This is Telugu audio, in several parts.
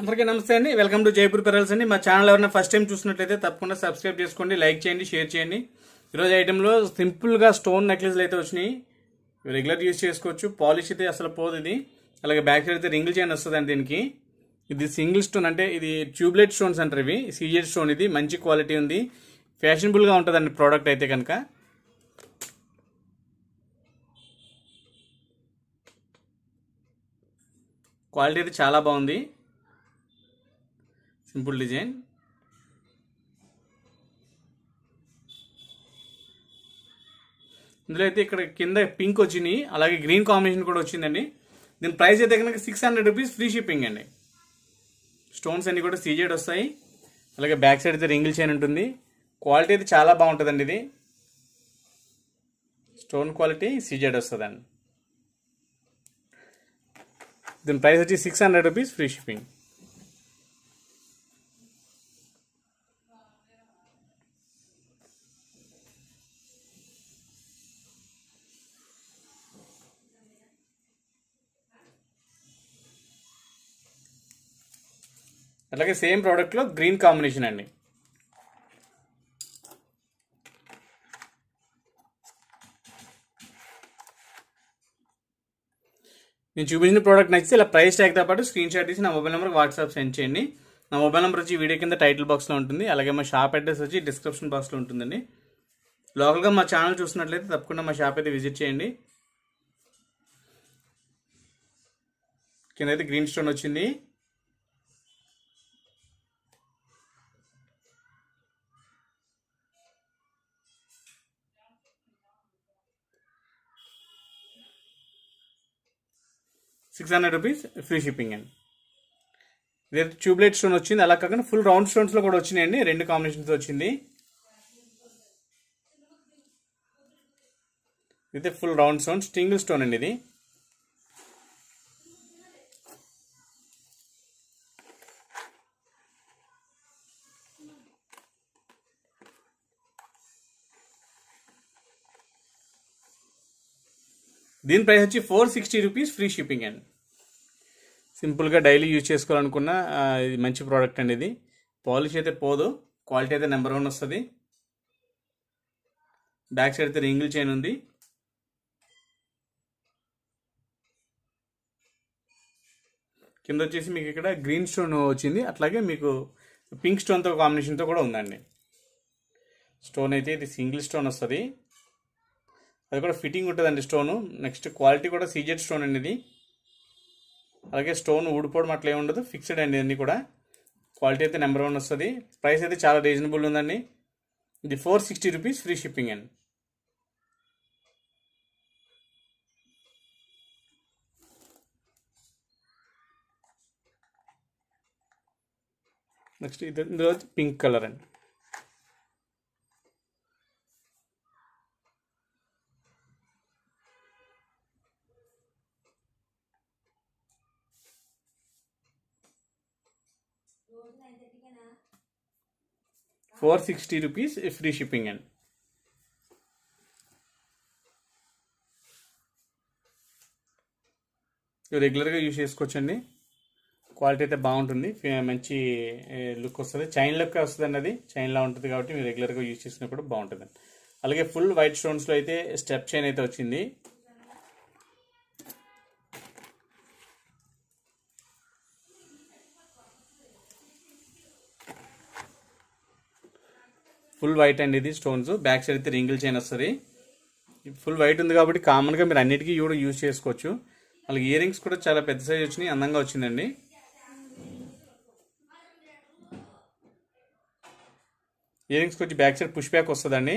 అందరికీ నమస్తే అండి. వెల్కమ్ టు జైపూర్ పెరల్స్ అండి. మా ఛానల్ ఎవరైనా ఫస్ట్ టైం చూసినట్లయితే తప్పకుండా సబ్స్క్రైబ్ చేసుకోండి లైక్ చేయండి షేర్ చేయండి. ఈరోజు ఐటెంలో సింపుల్గా స్టోన్ నెక్లెస్లు అయితే వచ్చినాయి. రెగ్యులర్ యూజ్ చేసుకోవచ్చు. పాలిష్ అయితే అసలు పోదు ఇది. అలాగే బ్యాక్ సైడ్ అయితే రింగుల్ చైన్ వస్తుందండి దీనికి. ఇది సింగిల్ స్టోన్ అంటే ఇది ట్యూబ్లెట్ స్టోన్స్ అంటారు ఇవి. సీజెడ్ స్టోన్ ఇది. మంచి క్వాలిటీ ఉంది. ఫ్యాషనబుల్గా ఉంటుందండి ప్రోడక్ట్ అయితే కనుక. క్వాలిటీ అయితే చాలా బాగుంది. సింపుల్ డిజైన్ ఇందులో అయితే ఇక్కడ కింద పింక్ వచ్చినాయి. అలాగే గ్రీన్ కాంబినేషన్ కూడా వచ్చిందండి. దీని ప్రైస్ అయితే కనుక six hundred rupees free shipping అండి. స్టోన్స్ అన్నీ కూడా సీజెడ్ వస్తాయి. అలాగే బ్యాక్ సైడ్ అయితే రింగిల్ చైన్ ఉంటుంది. క్వాలిటీ అయితే చాలా బాగుంటుందండి ఇది. స్టోన్ క్వాలిటీ సీజెడ్ వస్తుందండి. దీని ప్రైస్ వచ్చి six hundred rupees free shipping అలాగే సేమ్ ప్రోడక్ట్లో గ్రీన్ కాంబినేషన్ అండి. నేను చూపించిన ప్రోడక్ట్ నచ్చితే ఇలా ప్రైస్ ట్యాగ్తో పాటు స్క్రీన్ షాట్ తీసి నా మొబైల్ నెంబర్కి వాట్సాప్ సెండ్ చేయండి. నా మొబైల్ నెంబర్ వచ్చి వీడియో కింద టైటిల్ బాక్స్లో ఉంటుంది. అలాగే మా షాప్ అడ్రస్ వచ్చి డిస్క్రిప్షన్ బాక్స్లో ఉంటుందండి. లోకల్గా మా ఛానల్ చూసినట్లయితే తప్పకుండా మా షాప్ అయితే విజిట్ చేయండి. కింద అయితే గ్రీన్ స్టోన్ వచ్చింది. Six hundred rupees free shipping అండి. ఇదైతే ట్యూబ్లైట్ స్టోన్ వచ్చింది. అలా కాకుండా ఫుల్ రౌండ్ స్టోన్స్లో కూడా వచ్చినాయండి. రెండు కాంబినేషన్స్ వచ్చింది. ఇదైతే full round stone single stone అండి ఇది. దీని ప్రైస్ వచ్చి four sixty rupees free shipping అండి. సింపుల్గా డైలీ యూజ్ చేసుకోవాలనుకున్న ఇది మంచి ప్రోడక్ట్ అండి ఇది. పాలిష్ అయితే పోదు క్వాలిటీ అయితే నెంబర్ వన్ వస్తుంది. బ్యాక్ సైడ్ అయితే రింగిల్ చైన్ ఉంది. కింద వచ్చేసి మీకు ఇక్కడ గ్రీన్ స్టోన్ వచ్చింది. అట్లాగే మీకు పింక్ స్టోన్తో కాంబినేషన్తో కూడా ఉందండి. స్టోన్ అయితే ఇది సింగిల్ స్టోన్ వస్తుంది. అది కూడా ఫిట్టింగ్ ఉంటుందండి స్టోను నెక్స్ట్ క్వాలిటీ కూడా సీజెడ్ స్టోన్ అండి ఇది. అలాగే స్టోన్ ఊడిపోవడం అట్లా ఏమి ఉండదు. ఫిక్స్డ్ అండి అన్నీ కూడా. క్వాలిటీ అయితే నెంబర్ వన్ వస్తుంది. ప్రైస్ అయితే చాలా రీజనబుల్ ఉందండి. ఇది four sixty rupees free shipping అండి. నెక్స్ట్ ఇది ఇందులో పింక్ కలర్ అండి. Four sixty rupees free shipping అండి. రెగ్యులర్గా యూజ్ చేసుకోవచ్చండి. క్వాలిటీ అయితే బాగుంటుంది. మంచి లుక్ వస్తుంది. చైన్ లుక్ వస్తుందండి అది. చైన్లా ఉంటుంది కాబట్టి మీరు రెగ్యులర్గా యూజ్ చేసినప్పుడు బాగుంటుంది అలాగే ఫుల్ వైట్ స్టోన్స్లో అయితే స్టెప్ చైన్ అయితే వచ్చింది. ఫుల్ వైట్ అండి ఇది స్టోన్స్. బ్యాక్ సైడ్ అయితే రింగిల్ చైన్ వస్తుంది. ఫుల్ వైట్ ఉంది కాబట్టి కామన్గా మీరు అన్నిటికీ కూడా యూజ్ చేసుకోవచ్చు. అలాగే ఇయర్ రింగ్స్ కూడా చాలా పెద్ద సైజ్ వచ్చినాయి అందంగా వచ్చిందండి. ఇయర్ రింగ్స్కి వచ్చి బ్యాక్ సైడ్ పుష్ బ్యాక్ వస్తుందండి.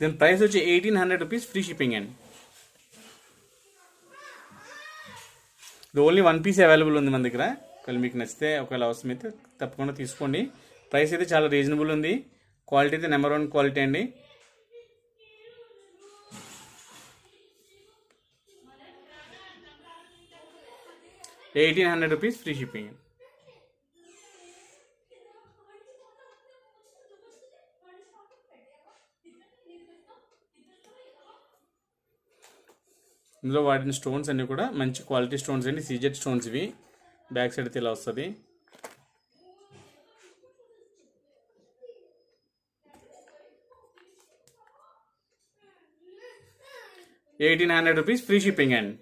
దీని ప్రైస్ వచ్చి eighteen hundred rupees free shipping అండి ఇది ఓన్లీ వన్ పీస్ అవైలబుల్ ఉంది మన దగ్గర. ఒకవేళ మీకు నచ్చితే ఒకవేళ అవసరం అయితే తప్పకుండా తీసుకోండి. ప్రైస్ అయితే చాలా రీజనబుల్ ఉంది. క్వాలిటీ అయితే నెంబర్ వన్ క్వాలిటీ అండి. Eighteen hundred rupees free shipping ఇందులో వాడిన స్టోన్స్ అన్నీ కూడా మంచి క్వాలిటీ స్టోన్స్ అండి. సీజెడ్ స్టోన్స్ ఇవి. బ్యాక్ సైడ్ అయితే ఇలా వస్తుంది. Eighteen hundred rupees free shipping అండి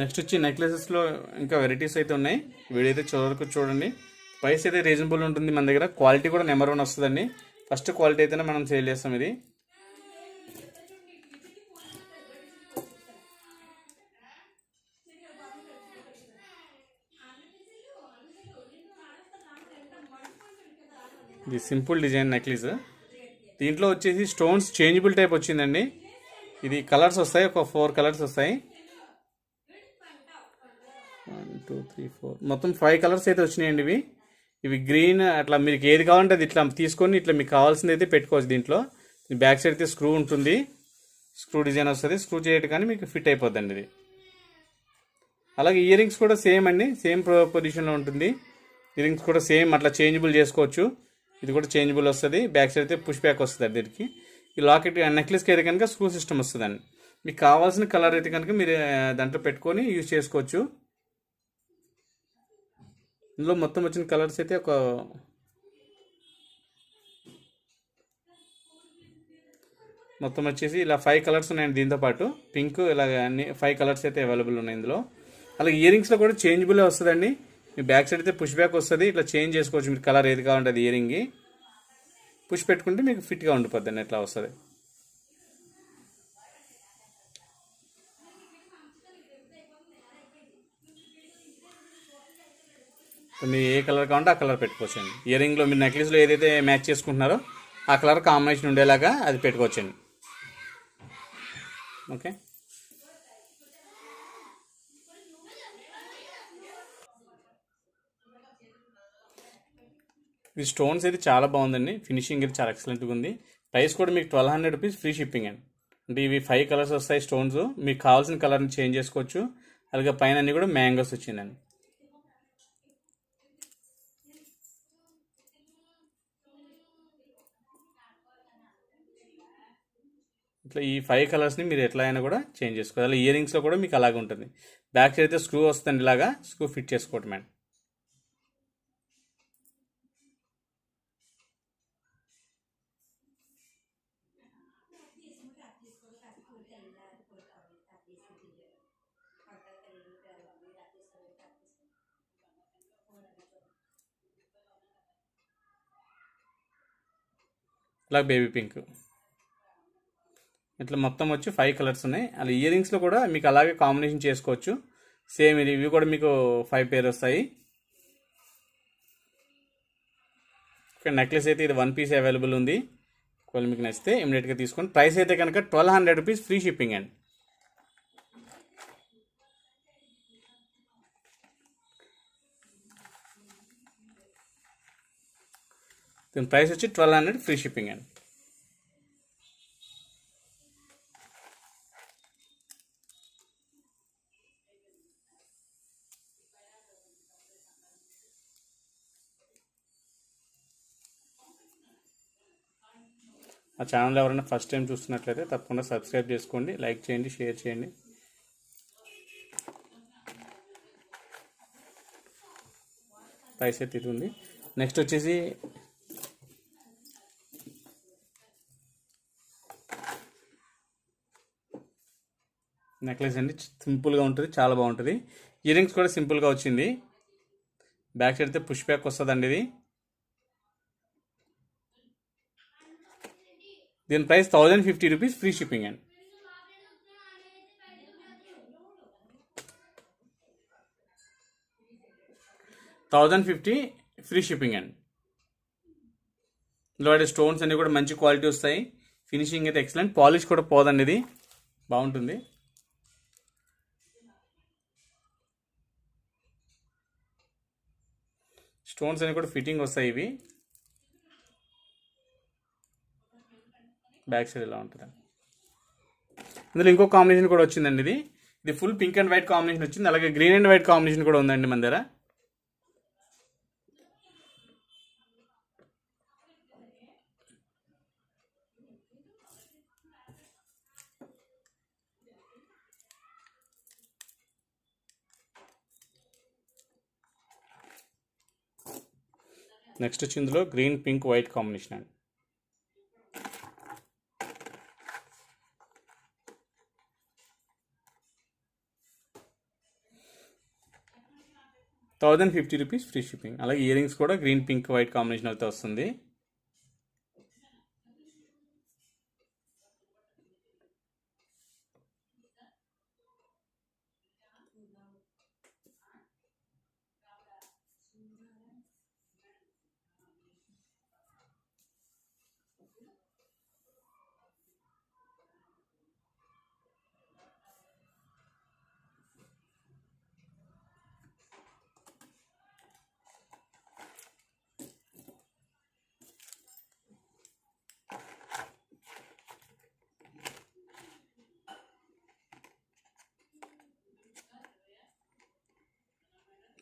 నెక్స్ట్ వచ్చి నెక్లెసెస్లో ఇంకా వెరైటీస్ అయితే ఉన్నాయి. వీడియో అయితే చివరకు చూడండి. ప్రైస్ అయితే రీజనబుల్ ఉంటుంది మన దగ్గర. క్వాలిటీ కూడా నెంబర్ వన్ వస్తుందండి. ఫస్ట్ క్వాలిటీ అయితేనే మనం సేల్ చేస్తాం ఇది. ఇది సింపుల్ డిజైన్ నెక్లెస్. దీంట్లో వచ్చేసి స్టోన్స్ చేంజబుల్ టైప్ వచ్చిందండి. ఇది కలర్స్ వస్తాయి ఒక ఫోర్ కలర్స్ వస్తాయి. One two three four. మొత్తం ఫైవ్ కలర్స్ అయితే వచ్చినాయండి ఇవి. ఇవి గ్రీన్ అట్లా మీకు ఏది కావాలంటే అది ఇట్లా తీసుకొని ఇట్లా మీకు కావాల్సింది అయితే పెట్టుకోవచ్చు దీంట్లో. బ్యాక్ సైడ్ అయితే స్క్రూ ఉంటుంది. స్క్రూ డిజైన్ వస్తుంది స్క్రూ చేయటం కానీ మీకు ఫిట్ అయిపోద్దండి ఇది. అలాగే ఇయర్ రింగ్స్ కూడా సేమ్ అండి సేమ్ పొజిషన్లో ఉంటుంది. ఇయర్ రింగ్స్ కూడా సేమ్ అట్లా చేంజబుల్ చేసుకోవచ్చు. ఇది కూడా చేంజబుల్ వస్తుంది. బ్యాక్ సైడ్ అయితే పుష్ బ్యాక్ వస్తుంది దీనికి. ఈ లాకెట్ నెక్లెస్కి అయితే కనుక స్క్రూ సిస్టమ్ వస్తుందండి. మీకు కావాల్సిన కలర్ అయితే కనుక మీరు దాంట్లో పెట్టుకొని యూజ్ చేసుకోవచ్చు. ఇందులో మొత్తం వచ్చిన కలర్స్ అయితే ఒక మొత్తం వచ్చేసి ఇలా ఫైవ్ కలర్స్ ఉన్నాయండి దీంతో పాటు. పింక్ ఇలాగ అన్ని ఫైవ్ కలర్స్ అయితే అవైలబుల్ ఉన్నాయి ఇందులో. అలాగే ఇయర్ రింగ్స్లో కూడా చేంజబుల్ వస్తుందండి. మీ బ్యాక్ సైడ్ అయితే పుష్ బ్యాక్ వస్తుంది. ఇట్లా చేంజ్ చేసుకోవచ్చు. మీరు కలర్ ఏది కావాలంటే అది ఇయర్ పుష్ పెట్టుకుంటే మీకు ఫిట్గా ఉండిపోద్దండి ఇట్లా వస్తుంది. మీరు ఏ కలర్ కావాలంటే ఆ కలర్ పెట్టుకోవచ్చండి. ఇయర్ రింగ్లో మీరు నెక్లెస్లో ఏదైతే మ్యాచ్ చేసుకుంటున్నారో ఆ కలర్ కాంబినేషన్ ఉండేలాగా అది పెట్టుకోవచ్చండి. ఓకే? ఈ స్టోన్స్ అయితే చాలా బాగుందండి. ఫినిషింగ్ అయితే చాలా ఎక్సలెంట్గా ఉంది. ప్రైస్ కూడా మీకు twelve hundred rupees free shipping అండి. అంటే ఇవి ఫైవ్ కలర్స్ వస్తాయి స్టోన్స్. మీకు కావాల్సిన కలర్ని చేంజ్ చేసుకోవచ్చు. అలాగే పైన అన్ని కూడా మ్యాంగోస్ వచ్చిందండి. ఇట్లా ఈ ఫైవ్ కలర్స్ని మీరు ఎట్లా అయినా కూడా చేంజ్ చేసుకోవాలి అలా ఇయర్ రింగ్స్లో కూడా మీకు అలాగే ఉంటుంది. బ్యాక్ సైడ్ అయితే స్క్రూ వస్తుంది ఇలాగా స్క్రూ ఫిట్ చేసుకోవటం అండి. ఇలా బేబీ పింక్ ఇట్లా మొత్తం వచ్చి ఫైవ్ కలర్స్ ఉన్నాయి. అలా ఇయర్ రింగ్స్లో కూడా మీకు అలాగే కాంబినేషన్ చేసుకోవచ్చు. సేమ్ ఇది. ఇవి కూడా మీకు ఫైవ్ పేర్ వస్తాయి. ఇక్కడ నెక్లెస్ అయితే ఇది వన్ పీస్ అవైలబుల్ ఉంది. ఒకవేళ మీకు నచ్చితే ఇమీడియట్గా తీసుకోండి. ప్రైస్ అయితే కనుక twelve hundred rupees free shipping అండి. దీని ప్రైస్ వచ్చి ట్వెల్వ్ హండ్రెడ్ ఫ్రీ షిప్పింగ్ అండి. ఆ ఛానల్ ఎవరైనా ఫస్ట్ టైం చూస్తున్నట్లయితే తప్పకుండా సబ్స్క్రైబ్ చేసుకోండి లైక్ చేయండి షేర్ చేయండి. ప్రైస్ అయితే ఇది ఉంది. నెక్స్ట్ వచ్చేసి నెక్లెస్ అండి. సింపుల్గా ఉంటుంది చాలా బాగుంటుంది. ఇయర్ రింగ్స్ కూడా సింపుల్గా వచ్చింది. బ్యాక్ సైడ్ అయితే పుష్ బ్యాక్ వస్తుందండి ఇది. దీని price thousand fifty rupees free shipping అండి. థౌజండ్ ఫిఫ్టీ ఫ్రీ షిప్పింగ్ అండి. ఇందులో వాడే స్టోన్స్ అన్ని కూడా మంచి క్వాలిటీ వస్తాయి. ఫినిషింగ్ అయితే ఎక్సలెంట్. పాలిష్ కూడా పోదండి ఇది. బాగుంటుంది. స్టోన్స్ అన్ని కూడా ఫిట్టింగ్ వస్తాయి ఇవి. బ్యాక్ సైడ్ ఇలా ఉంటుంది? ఇందులో ఇంకో కాంబినేషన్ కూడా వచ్చిందండి ఇది. ఇది full pink and white combination వచ్చింది. అలాగే గ్రీన్ అండ్ వైట్ కాంబినేషన్ కూడా ఉందండి మన దగ్గర. నెక్స్ట్ వచ్చి ఇందులో గ్రీన్ పింక్ వైట్ కాంబినేషన్ అండి. Thousand fifty rupees free shipping. అలాగే ఇయర్ రింగ్స్ కూడా గ్రీన్ పింక్ వైట్ కాంబినేషన్ అయితే వస్తుంది.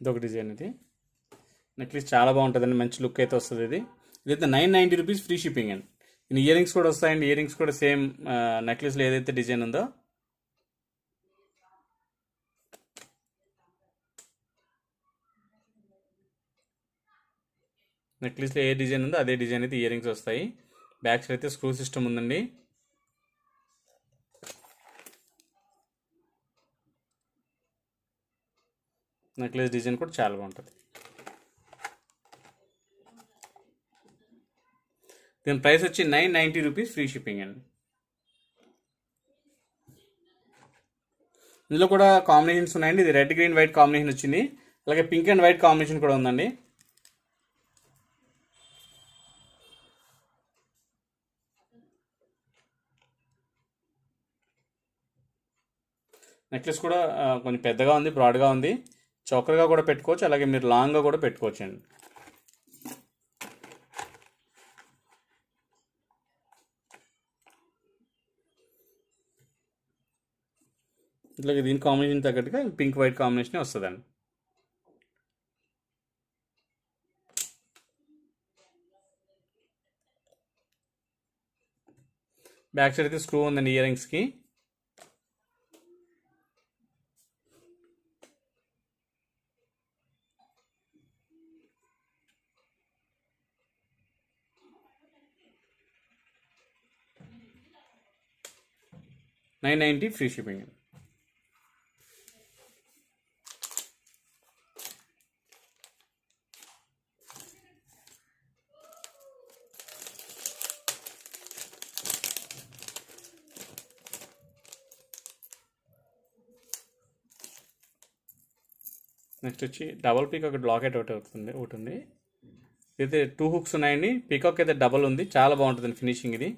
ఇదొక డిజైన్ ఇది. నెక్లెస్ చాలా బాగుంటుందండి మంచి లుక్ అయితే వస్తుంది ఇది. ఇదైతే nine ninety rupees free shipping అండి. దీని ఇయర్ రింగ్స్ కూడా వస్తాయండి ఇయర్ రింగ్స్ కూడా సేమ్ నెక్లెస్లో ఏదైతే డిజైన్ ఉందో. నెక్లెస్లో ఏ డిజైన్ ఉందో అదే డిజైన్ అయితే ఇయర్ రింగ్స్ వస్తాయి. బ్యాక్ సైడ్ అయితే స్క్రూ సిస్టమ్ ఉందండి. నెక్లెస్ డిజైన్ కూడా చాలా బాగుంటుంది. దీని ప్రైస్ వచ్చి nine ninety rupees free shipping అండి. ఇందులో కూడా కాంబినేషన్స్ ఉన్నాయండి. ఇది రెడ్ గ్రీన్ వైట్ కాంబినేషన్ వచ్చింది. అలాగే పింక్ అండ్ వైట్ కాంబినేషన్ కూడా ఉందండి. నెక్లెస్ కూడా కొంచెం పెద్దగా ఉంది బ్రాడ్గా ఉంది. చౌకర్గా కూడా పెట్టుకోవచ్చు అలాగే మీరు లాంగ్గా కూడా పెట్టుకోవచ్చు అండి ఇట్లాగే దీని కాంబినేషన్ తగ్గట్టుగా పింక్ వైట్ కాంబినేషన్ వస్తుందండి. బ్యాక్ సైడ్ అయితే స్క్రూ ఉందండి ఇయర్ రింగ్స్కి nine ninety free shipping. Next వచ్చి డబల్ పీకాక్ బ్లాకెట్ ఒకటి అవుతుంది ఒకటి ఉంది అయితే టూ హుక్స్ ఉన్నాయండి. పీకాక్ అయితే డబల్ ఉంది. చాలా బాగుంటుంది ఫినిషింగ్ ఇది.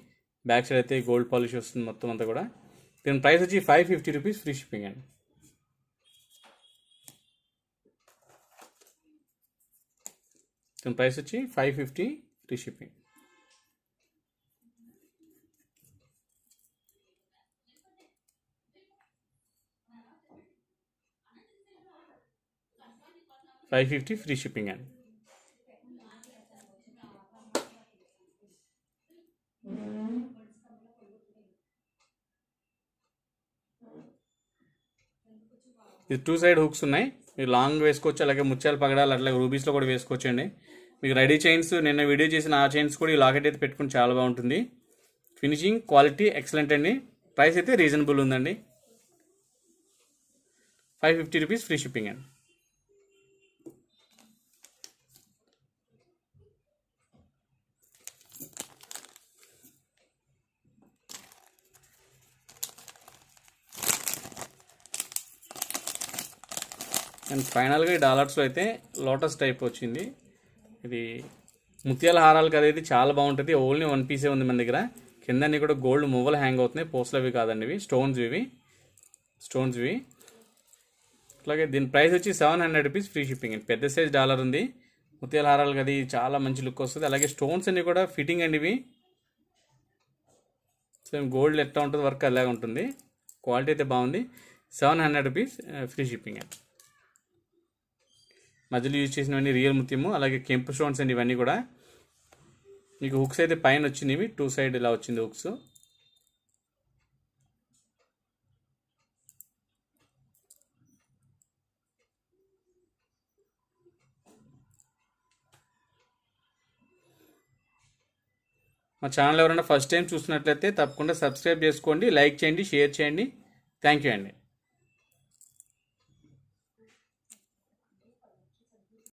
బ్యాక్ సైడ్ అయితే గోల్డ్ పాలిష్ వస్తుంది మొత్తం అంతా కూడా. దీని ప్రైస్ వచ్చి five fifty rupees free shipping అండి దీని ప్రైస్ వచ్చి five fifty free shipping five fifty free shipping అండి ఇది టూ సైడ్ హుక్స్ ఉన్నాయి. మీరు లాంగ్ వేసుకోవచ్చు అలాగే ముత్యాలు పగడాలు అట్లాగే రూబీస్లో కూడా వేసుకోవచ్చు అండి మీకు రెడీ చైన్స్ నిన్న వీడియో చేసిన ఆ చైన్స్ కూడా ఈ లాకెట్ అయితే పెట్టుకుని చాలా బాగుంటుంది. ఫినిషింగ్ క్వాలిటీ ఎక్సలెంట్ అండి. ప్రైస్ అయితే రీజనబుల్ ఉందండి. Five fifty rupees free shipping అండి. అండ్ ఫైనల్గా ఈ డాలర్స్లో అయితే లోటస్ టైప్ వచ్చింది. ఇది ముత్యాల హారాలు కదా ఇది చాలా బాగుంటుంది. ఓన్లీ వన్ పీసే ఉంది మన దగ్గర. కింద కూడా గోల్డ్ మువ్వలు హ్యాంగ్ అవుతున్నాయి. పోస్ట్లు అవి కాదండి ఇవి. స్టోన్స్ ఇవి. స్టోన్స్ ఇవి. అట్లాగే దీని ప్రైస్ వచ్చి seven hundred rupees free shipping అండి. పెద్ద సైజ్ డాలర్ ఉంది. ముత్యాల హారాలు కదా ఇది చాలా మంచి లుక్ వస్తుంది. అలాగే స్టోన్స్ అన్నీ కూడా ఫిట్టింగ్ అండి ఇవి. సేమ్ గోల్డ్ ఎట్లా ఉంటుంది వర్క్ అలాగే ఉంటుంది. క్వాలిటీ అయితే బాగుంది. Seven hundred rupees free shipping అండి. మధ్యలో యూజ్ చేసినవన్నీ రియల్ ముత్యము అలాగే కెంపు స్టోన్స్ అండి ఇవన్నీ కూడా. మీకు హుక్స్ అయితే పైన వచ్చినవి టూ సైడ్ ఇలా వచ్చింది హుక్స్ మా ఛానల్ ఎవరైనా ఫస్ట్ టైం చూసినట్లయితే తప్పకుండా సబ్స్క్రైబ్ చేసుకోండి లైక్ చేయండి షేర్ చేయండి. థ్యాంక్ యూ అండి.